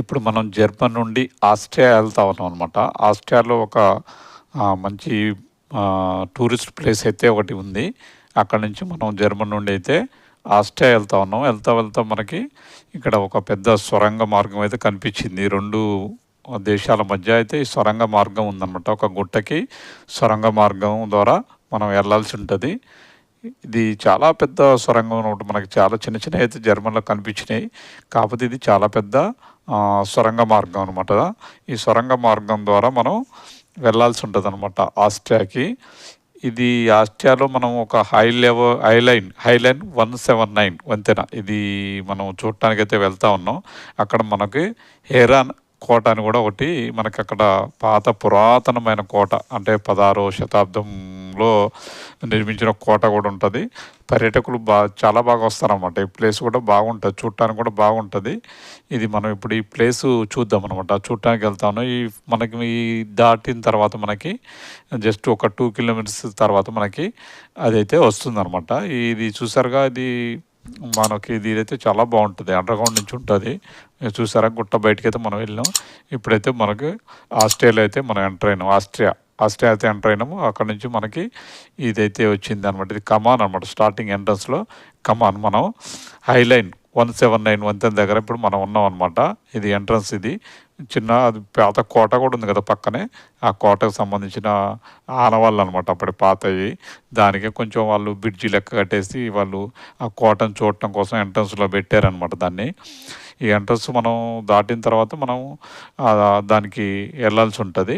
ఇప్పుడు మనం జర్మన్ నుండి ఆస్ట్రియా వెళ్తా ఉన్నాం అనమాట ఆస్ట్రియాలో ఒక మంచి టూరిస్ట్ ప్లేస్ అయితే ఒకటి ఉంది. అక్కడ నుంచి మనం జర్మన్ నుండి అయితే ఆస్ట్రియా వెళ్తా ఉన్నాం. వెళ్తా వెళ్తా మనకి ఇక్కడ ఒక పెద్ద సొరంగ మార్గం అయితే కనిపించింది. రెండు దేశాల మధ్య అయితే ఈ సొరంగ మార్గం ఉందన్నమాట. ఒక గుట్టకి సొరంగ మార్గం ద్వారా మనం వెళ్ళాల్సి ఉంటుంది. ఇది చాలా పెద్ద సొరంగం ఒకటి మనకి చాలా చిన్న చిన్న అయితే జర్మన్లో కనిపించినాయి. కాకపోతే ఇది చాలా పెద్ద సొరంగ మార్గం అనమాట ఈ సొరంగ మార్గం ద్వారా మనం వెళ్ళాల్సి ఉంటుంది అనమాట ఆస్ట్రియాకి. ఇది ఆస్ట్రియాలో మనం ఒక high level Highline Highline one seven nine వంతెన ఇది మనం చూడటానికైతే వెళ్తా ఉన్నాం. అక్కడ మనకి హేరాన్ కోట అని కూడా ఒకటి మనకి అక్కడ పాత పురాతనమైన కోట అంటే పదహారో శతాబ్దంలో నిర్మించిన కోట కూడా ఉంటుంది. పర్యాటకులు బా చాలా బాగా వస్తారన్నమాట. ఈ ప్లేస్ కూడా బాగుంటుంది. చూడటానికి కూడా బాగుంటుంది. ఇది మనం ఇప్పుడు ఈ ప్లేస్ చూద్దాం అనమాట చూడటానికి వెళ్తాను. ఈ మనకి ఈ దాటిన తర్వాత మనకి జస్ట్ ఒక టూ కిలోమీటర్స్ తర్వాత మనకి అదైతే వస్తుందన్నమాట. ఇది చూసారుగా ఇది మనకి ఇది అయితే చాలా బాగుంటుంది. అండర్గ్రౌండ్ నుంచి ఉంటుంది. చూసారా? గుట్ట బయటకి అయితే మనం వెళ్ళాం. ఇప్పుడైతే మనకి ఆస్ట్రేలియా అయితే మనం ఎంటర్ అయినాం. ఆస్ట్రియా. ఆస్ట్రియా అయితే ఎంటర్ అయినాము అక్కడ నుంచి మనకి ఇదైతే వచ్చింది అనమాట ఇది కమాన్ అనమాట స్టార్టింగ్ ఎంట్రన్స్లో కమాన్. మనం హైలైన్ వన్ సెవెన్ నైన్ వంతెన దగ్గర ఇప్పుడు మనం ఉన్నాం అనమాట ఇది ఎంట్రన్స్ ఇది. చిన్న అది పాత కోట కూడా ఉంది కదా పక్కనే. ఆ కోటకు సంబంధించిన ఆనవాళ్ళు అనమాట అప్పటి పాతవి దానికి కొంచెం వాళ్ళు బ్రిడ్జి లెక్క కట్టేసి వాళ్ళు ఆ కోటను చూడటం కోసం ఎంట్రన్స్లో పెట్టారనమాట దాన్ని. ఈ ఎంట్రన్స్ మనం దాటిన తర్వాత మనం దానికి వెళ్ళాల్సి ఉంటుంది.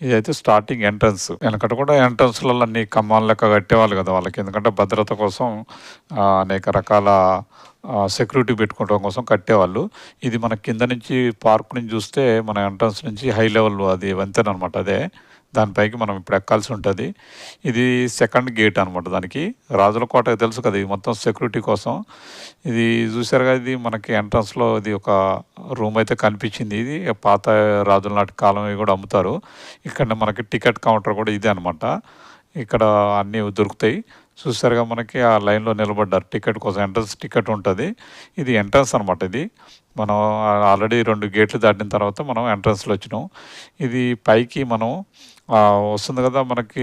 ఇదైతే స్టార్టింగ్ ఎంట్రన్స్ వెనకట కూడా ఎంట్రన్స్లలో అన్ని కమ్మాన్ లెక్క కట్టేవాళ్ళు కదా వాళ్ళకి. ఎందుకంటే భద్రత కోసం అనేక రకాల సెక్యూరిటీ పెట్టుకోవడం కోసం కట్టేవాళ్ళు. ఇది మన కింద నుంచి పార్క్ నుంచి చూస్తే మన ఎంట్రన్స్ నుంచి హై లెవెల్ అది వంతెన అనమాట అదే. దానిపైకి మనం ఇప్పుడు ఎక్కాల్సి ఉంటుంది. ఇది సెకండ్ గేట్ అనమాట దానికి. రాజుల కోట తెలుసు కదా ఇది మొత్తం సెక్యూరిటీ కోసం. ఇది చూసారుగా ఇది మనకి ఎంట్రన్స్లో ఇది ఒక రూమ్ అయితే కనిపించింది. ఇది పాత రాజుల నాటి కాలం కూడా అమ్ముతారు. ఇక్కడ మనకి టికెట్ కౌంటర్ కూడా ఇదే అనమాట ఇక్కడ అన్నీ దొరుకుతాయి. చూసారుగా మనకి ఆ లైన్లో నిలబడ్డారు. టికెట్ కోసం ఎంట్రన్స్ టికెట్ ఉంటుంది. ఇది ఎంట్రన్స్ అనమాట ఇది. మనం ఆల్రెడీ రెండు గేట్లు దాటిన తర్వాత మనం ఎంట్రన్స్లో వచ్చినాం. ఇది పైకి మనం వస్తుంది కదా మనకి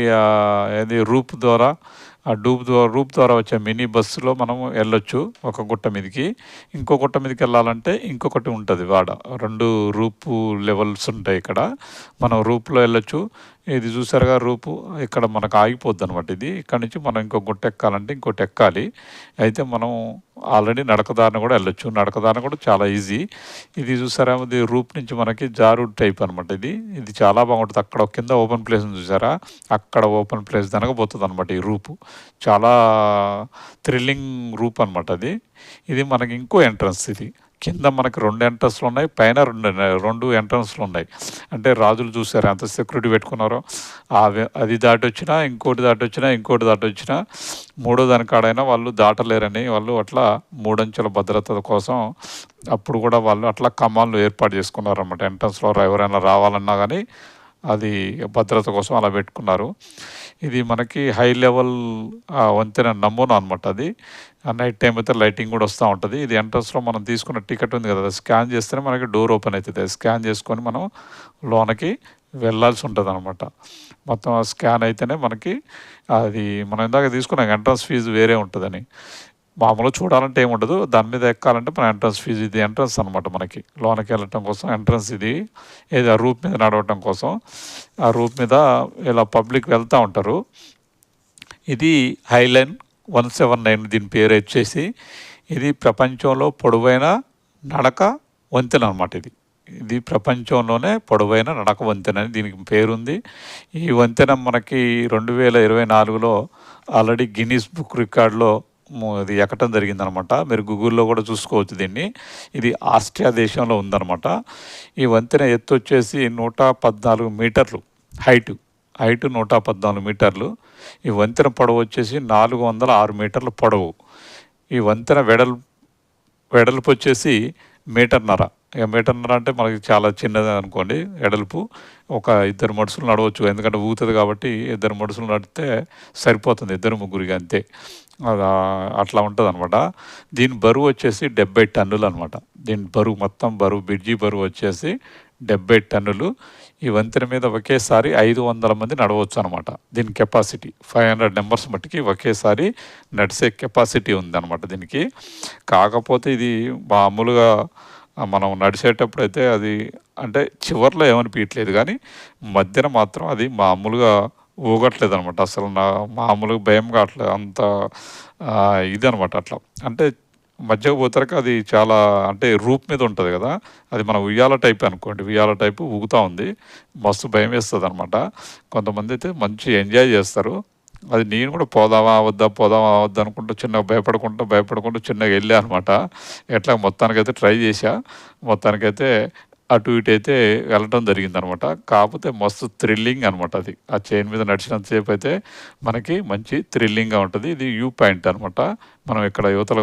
ఏది రూప్ ద్వారా ఆ డూప్ ద్వారా రూప్ ద్వారా వచ్చే మినీ బస్సులో మనం వెళ్ళొచ్చు ఒక గుట్ట మీదకి. ఇంకో గుట్ట మీదకి వెళ్ళాలంటే ఇంకొకటి ఉంటుంది వాడ. రెండు రూపు లెవెల్స్ ఉంటాయి ఇక్కడ. మనం రూప్లో వెళ్ళొచ్చు ఇది చూసారుగా రూపు ఇక్కడ మనకు ఆగిపోద్ది అనమాట ఇది. ఇక్కడ నుంచి మనం ఇంకో గుట్ట ఎక్కాలంటే ఇంకోటి ఎక్కాలి. అయితే మనం ఆల్రెడీ నడకదారిన కూడా వెళ్ళొచ్చు. నడకదారిన కూడా చాలా ఈజీ. ఇది చూసారా ఇది రూప్ నుంచి మనకి జారు టైప్ అనమాట ఇది. ఇది చాలా బాగుంటుంది. అక్కడ కింద ఓపెన్ ప్లేస్ చూసారా అక్కడ ఓపెన్ ప్లేస్ దానికి పోతుంది అనమాట ఈ రూపు. చాలా థ్రిల్లింగ్ రూప్ అనమాట అది. ఇది మనకి ఇంకో ఎంట్రన్స్ ఇది. కింద మనకి రెండు ఎంట్రన్స్లు ఉన్నాయి పైన రెండు రెండు ఎంట్రన్స్లు ఉన్నాయి. అంటే రాజులు చూశారు ఎంత సెక్యూరిటీ పెట్టుకున్నారో. అది దాటి వచ్చినా ఇంకోటి దాటి వచ్చినా ఇంకోటి దాటి వచ్చినా మూడో దాని కాడైనా వాళ్ళు దాటలేరని వాళ్ళు అట్లా మూడంచెల భద్రత కోసం అప్పుడు కూడా వాళ్ళు అట్లా కమాన్లు ఏర్పాటు చేసుకున్నారు అనమాట ఎంట్రన్స్లో ఎవరైనా రావాలన్నా కానీ అది భద్రత కోసం అలా పెట్టుకున్నారు. ఇది మనకి హై లెవెల్ వంతెన నమూనా అనమాట అది. నైట్ టైం అయితే లైటింగ్ కూడా వస్తూ ఉంటుంది. ఇది ఎంట్రన్స్లో మనం తీసుకున్న టికెట్ ఉంది కదా స్కాన్ చేస్తేనే మనకి డోర్ ఓపెన్ అవుతుంది స్కాన్ చేసుకొని మనం లోనకి వెళ్ళాల్సి ఉంటుంది అనమాట మొత్తం ఆ స్కాన్ అయితేనే మనకి అది మనం ఇందాక తీసుకున్నాం ఎంట్రన్స్ ఫీజు వేరే ఉంటుందని. మామూలుగా చూడాలంటే ఏముండదు. దాని మీద ఎక్కాలంటే మన ఎంట్రన్స్ ఫీజు ఇది ఎంట్రన్స్ అనమాట మనకి. లోనకి వెళ్ళటం కోసం ఎంట్రన్స్ ఇది. ఏది ఆ రూప్ మీద నడవటం కోసం. ఆ రూప్ మీద ఇలా పబ్లిక్ వెళ్తూ ఉంటారు. ఇది హైలైన్ వన్ సెవెన్ నైన్ దీని పేరు వచ్చేసి. ఇది ప్రపంచంలో పొడవైన నడక వంతెన అనమాట ఇది. ఇది ప్రపంచంలోనే పొడవైన నడక వంతెన అని దీనికి పేరుంది. ఈ వంతెన మనకి రెండు వేల ఇరవై నాలుగులో ఆల్రెడీ గిన్నీస్ బుక్ రికార్డులో ఇది ఎక్కటం జరిగిందనమాట. మీరు గూగుల్లో కూడా చూసుకోవచ్చు దీన్ని. ఇది ఆస్ట్రియా దేశంలో ఉందన్నమాట ఈ వంతెన ఎత్తు వచ్చేసి నూట పద్నాలుగు మీటర్లు. హైటు హైట్ నూట పద్నాలుగు మీటర్లు. ఈ వంతెన పొడవు వచ్చేసి నాలుగు వందల ఆరు మీటర్ల పొడవు. ఈ వంతెన వెడల్ వెడల్పు వచ్చేసి మీటర్నర. ఇక మీటర్న్నర అంటే మనకి చాలా చిన్నది అనుకోండి ఎడల్పు ఒక ఇద్దరు మనుషులు నడవచ్చు ఎందుకంటే ఊగుతుంది కాబట్టి ఇద్దరు మనుషులు నడితే సరిపోతుంది ఇద్దరు ముగ్గురికి అంతే అట్లా ఉంటుంది అనమాట దీని బరువు వచ్చేసి 70 టన్నులు అనమాట. దీని బరువు మొత్తం బరువు బ్రిడ్జి బరువు వచ్చేసి 70 టన్నులు. ఈ వంతెన మీద ఒకేసారి 500 మంది నడవచ్చు అనమాట దీని కెపాసిటీ ఫైవ్ హండ్రెడ్ మెంబర్స్ మట్టికి ఒకేసారి నడిసే కెపాసిటీ ఉందనమాట దీనికి. కాకపోతే ఇది మామూలుగా మనం నడిచేటప్పుడు అయితే అది అంటే చివర్లో ఏమనిపించట్లేదు కానీ మధ్యన మాత్రం అది మామూలుగా ఊగట్లేదు అనమాట అసలు నా మామూలుగా భయం కావట్లేదు. అంత ఇది అనమాట అట్లా. అంటే మధ్యకు పోతరక అది చాలా అంటే రూప్ మీద ఉంటుంది కదా అది మన ఉయ్యాల టైప్ అనుకోండి. ఉయ్యాల టైపు ఊగుతా ఉంది. మస్తు భయం వేస్తుంది అనమాట కొంతమంది అయితే మంచి ఎంజాయ్ చేస్తారు అది నేను కూడా పోదామా? వద్దా? పోదామా? వద్దా? అనుకుంటూ చిన్నగా భయపడుకుంటూ, భయపడుకుంటూ చిన్నగా వెళ్ళా అనమాట. ఎట్లా మొత్తానికైతే ట్రై చేశా మొత్తానికైతే అటు ఇటు అయితే వెళ్ళటం జరిగిందనమాట. కాకపోతే మస్తు థ్రిల్లింగ్ అనమాట అది. ఆ చైన్ మీద నడిచినంత అయితే మనకి మంచి థ్రిల్లింగ్‌గా ఉంటుంది ఇది వ్యూ పాయింట్ అనమాట. మనం ఇక్కడ యువతల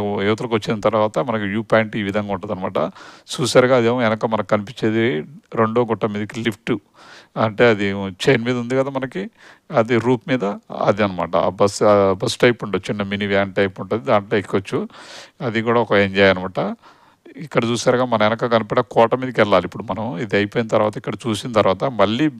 వచ్చిన తర్వాత మనకి వ్యూ పాయింట్ ఈ విధంగా ఉంటుంది అనమాట చూసారుగా అదేమో వెనక మనకు కనిపించేది రెండో గుట్ట మీదకి లిఫ్ట్ అంటే అది చైన్ మీద ఉంది కదా మనకి. అది రూప్ మీద అది అనమాట ఆ బస్ బస్ టైప్ ఉండొచ్చు. చిన్న మినీ వ్యాన్ టైప్ ఉంటుంది దాంట్లో ఎక్కొచ్చు. అది కూడా ఒక ఎంజాయ్ అనమాట. ఇక్కడ చూసారుగా మన వెనక కనపడే కోట మీదకి వెళ్ళాలి ఇప్పుడు మనం. ఇది అయిపోయిన తర్వాత ఇక్కడ చూసిన తర్వాత మళ్ళీ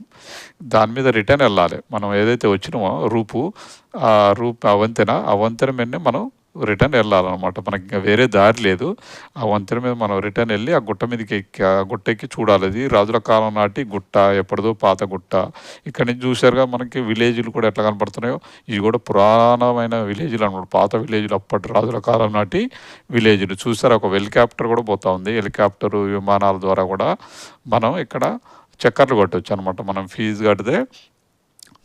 దాని మీద రిటర్న్ వెళ్ళాలి మనం ఏదైతే వచ్చినామో రూపు, ఆ రూపు అవంతెన అవంతెన మీదనే మనం రిటర్న్ వెళ్ళాలన్నమాట మనకి ఇంకా వేరే దారి లేదు. ఆ వంతెన మీద మనం రిటర్న్ వెళ్ళి ఆ గుట్ట మీదకి ఎక్కి ఆ గుట్ట ఎక్కి చూడాలి. అది రాజుల కాలం నాటి గుట్ట. ఎప్పటిదో పాత గుట్ట. ఇక్కడ నుంచి చూసారుగా మనకి విలేజ్లు కూడా ఎట్లా కనపడుతున్నాయో, ఇవి కూడా పురాణమైన విలేజ్లు అనమాట. పాత విలేజ్లు అప్పటి రాజుల కాలం నాటి విలేజులు. చూసారు ఒక హెలికాప్టర్ కూడా పోతా ఉంది. హెలికాప్టర్ విమానాల ద్వారా కూడా మనం ఇక్కడ చక్కర్లు కొట్టొచ్చనమాట. మనం ఫీజు కడితే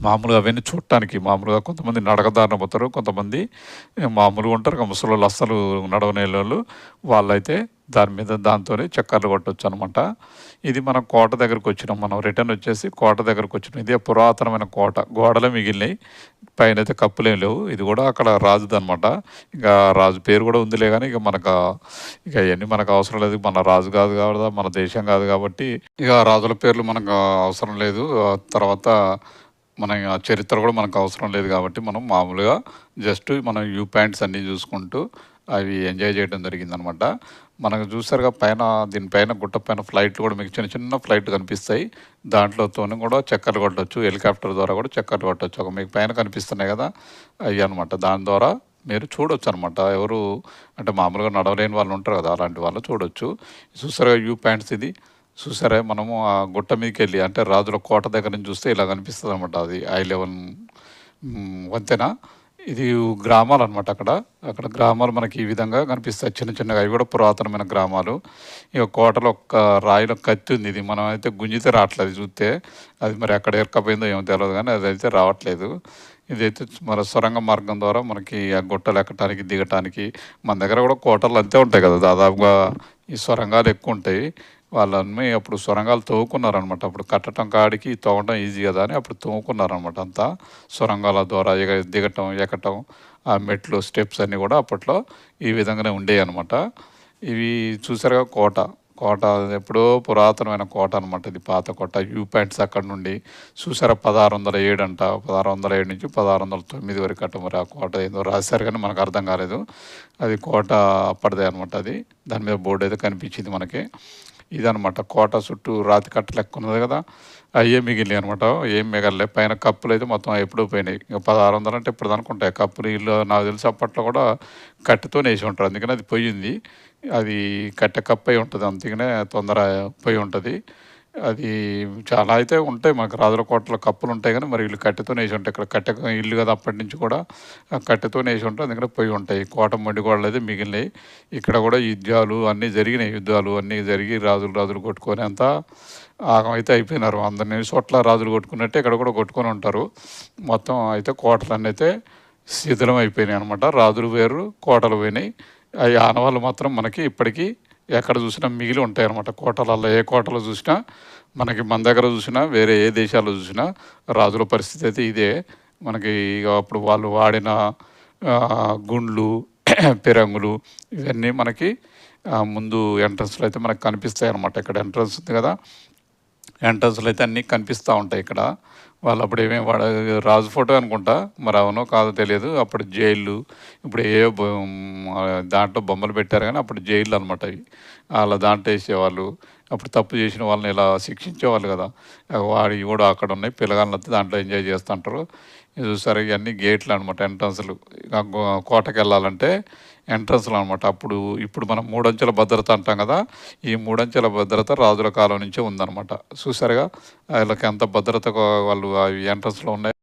మామూలుగా అవన్నీ చూడటానికి మామూలుగా కొంతమంది నడక దారిన పోతారు. కొంతమంది మామూలుగా ఉంటారు. ఇక ముసలోళ్ళు అస్సలు వాళ్ళు వాళ్ళైతే దాని మీద దాంతోనే చక్కర్లు కొట్టొచ్చనమాట. ఇది మనం కోట దగ్గరకొచ్చినాం. మనం రిటర్న్ వచ్చేసి కోట దగ్గరకొచ్చినాం. ఇదే పురాతనమైన కోట. గోడలే పైన అయితే కప్పులేం లేవు. ఇది కూడా అక్కడ రాజుదనమాట. ఇంకా రాజు పేరు కూడా ఉందిలే కానీ ఇక మనకు ఇక ఇవన్నీ మనకు అవసరం లేదు. మన రాజు కాదు కాదు మన దేశం కాదు కాబట్టి ఇక రాజుల పేర్లు మనకు అవసరం లేదు. తర్వాత మన చరిత్ర కూడా మనకు అవసరం లేదు కాబట్టి మనం మామూలుగా జస్ట్ మనం వ్యూ పాయింట్స్ అన్నీ చూసుకుంటూ అవి ఎంజాయ్ చేయడం జరిగిందనమాట. మనకు చూసారుగా పైన దీనిపైన గుట్ట పైన ఫ్లైట్లు కూడా మీకు చిన్న చిన్న ఫ్లైట్ కనిపిస్తాయి. దాంట్లోతోనే కూడా చక్కర్లు కొట్టొచ్చు. హెలికాప్టర్ ద్వారా కూడా చక్కర్లు కొట్టొచ్చు. ఒక మీకు పైన కనిపిస్తున్నాయి కదా అవి అనమాట దాని ద్వారా మీరు చూడొచ్చనమాట. ఎవరు అంటే మామూలుగా నడవలేని వాళ్ళు ఉంటారు కదా అలాంటి వాళ్ళు చూడొచ్చు. చూసారుగా వ్యూ పాయింట్స్ ఇది. చూసారా మనము ఆ గుట్ట మీదకెళ్ళి అంటే రాజుల కోట దగ్గర నుంచి చూస్తే ఇలా కనిపిస్తుంది అనమాట అది ఐ లెవెన్ వంతెన. ఇది గ్రామాలు అనమాట అక్కడ. అక్కడ గ్రామాలు మనకి ఈ విధంగా కనిపిస్తాయి. చిన్న చిన్నగా అవి కూడా పురాతనమైన గ్రామాలు. ఇక కోటలో ఒక రాయిలో కత్తి ఉంది. ఇది మనం అయితే గుంజితే రావట్లేదు చూస్తే అది మరి ఎక్కడ ఎరకపోయిందో ఏమో కానీ అది అయితే రావట్లేదు. ఇదైతే మన సొరంగ మార్గం ద్వారా మనకి ఆ గుట్టలు ఎక్కటానికి, దిగటానికి మన దగ్గర కూడా కోటలు అంతే ఉంటాయి కదా దాదాపుగా ఈ సొరంగాలు ఎక్కువ ఉంటాయి వాళ్ళని అప్పుడు సొరంగాలు తవ్వుకున్నారనమాట. అప్పుడు కట్టటం కాడికి తవ్వడం ఈజీ కదా అని అప్పుడు తవ్వుకున్నారనమాట అంతా. సొరంగాల ద్వారా ఇగ దిగటం, ఎక్కటం, ఆ మెట్లు, స్టెప్స్ అన్నీ కూడా అప్పట్లో ఈ విధంగానే ఉండేవి అనమాట ఇవి చూసారుగా కోట. కోట ఎప్పుడో పురాతనమైన కోట అనమాట. ఇది పాత కోట. వ్యూ పాయింట్స్ అక్కడ నుండి చూసారా 1607 అంట. 1607 నుంచి పదహారు వందల తొమ్మిది వరకు అట్ట మరి ఆ కోట ఏందో రాశారు కానీ మనకు అర్థం కాలేదు. అది కోట అప్పటిదే అనమాట అది. దాని మీద బోర్డు అయితే కనిపించింది మనకి. ఇదనమాట కోట చుట్టూ రాతి కట్ట లెక్కున్నది కదా అయ్యే మిగిలినాయి అనమాట. ఏం మిగలలే. పైన కప్పులు అయితే మొత్తం ఎప్పుడూ పోయినాయి. ఇంకా పదహారు వందలు అంటే ఇప్పుడు అనుకుంటాయి కప్పులు ఇల్లు నాకు తెలిసి అప్పట్లో కూడా కట్టెతోనే వేసి ఉంటారు. అందుకని అది పొయ్యింది. అది కట్టె కప్పయ్యి ఉంటుంది అందుకనే తొందర పొయ్యి ఉంటుంది అది చాలా అయితే ఉంటాయి మాకు రాజుల కోటలో కప్పులుంటాయి కానీ మరి వీళ్ళు కట్టెతో వేసి ఉంటాయి. ఇక్కడ కట్టె ఇల్లు కదా అప్పటి నుంచి కూడా కట్టెతో కట్టెతోనే ఉంటాయి. అందుకనే పోయి ఉంటాయి. కోట మొండి అయితే మిగిలినాయి ఇక్కడ కూడా యుద్ధాలు అన్నీ జరిగినాయి. యుద్ధాలు అన్నీ జరిగి రాజులు రాజులు కొట్టుకొని అంతా ఆగమైతే అయిపోయినారు. అందరిని చోట్ల రాజులు కొట్టుకున్నట్టే ఇక్కడ కూడా కొట్టుకొని ఉంటారు. మొత్తం అయితే కోటలన్నీ అయితే శిథిలం అయిపోయినాయి అనమాట. రాజులు వేరు కోటలు పోయినాయి. అవి ఆనవాళ్ళు మాత్రం మనకి ఇప్పటికీ ఎక్కడ చూసినా మిగిలి ఉంటాయి అన్నమాట కోటలల్లో ఏ కోటలో చూసినా మనకి మన దగ్గర చూసినా, వేరే ఏ దేశాల్లో చూసినా రాజుల పరిస్థితి అయితే ఇదే. మనకి ఇక అప్పుడు వాళ్ళు వాడిన గుండ్లు, పిరంగులు ఇవన్నీ మనకి ముందు ఎంట్రన్స్‌లో అయితే మనకు కనిపిస్తాయి అన్నమాట ఇక్కడ ఎంట్రన్స్ ఉంది కదా ఎంట్రన్స్లు అయితే అన్నీ కనిపిస్తూ ఉంటాయి ఇక్కడ. వాళ్ళు అప్పుడు ఏమేమి వాడ రాజు ఫోటో అనుకుంటా మరి అవునో కాదో తెలియదు. అప్పుడు జైళ్ళు ఇప్పుడు ఏ దాంట్లో బొమ్మలు పెట్టారు కానీ అప్పుడు జైళ్ళు అనమాట అవి. అలా దాంట్లో వేసేవాళ్ళు. అప్పుడు తప్పు చేసిన వాళ్ళని ఇలా శిక్షించేవాళ్ళు కదా. వాడు కూడా అక్కడ ఉన్నాయి పిల్లగాళ్ళతో దాంట్లో ఎంజాయ్ చేస్తుంటారు. చూసారు ఇవన్నీ గేట్లు అనమాట ఎంట్రన్స్లు. కోటకి వెళ్ళాలంటే ఎంట్రన్స్లో అనమాట అప్పుడు ఇప్పుడు మనం మూడంచెల భద్రత అంటాం కదా ఈ మూడంచెల భద్రత రాజుల కాలం నుంచే ఉందన్నమాట. చూసారుగా వీళ్ళకి ఎంత భద్రత వాళ్ళు ఎంట్రన్స్లో ఉన్నాయి.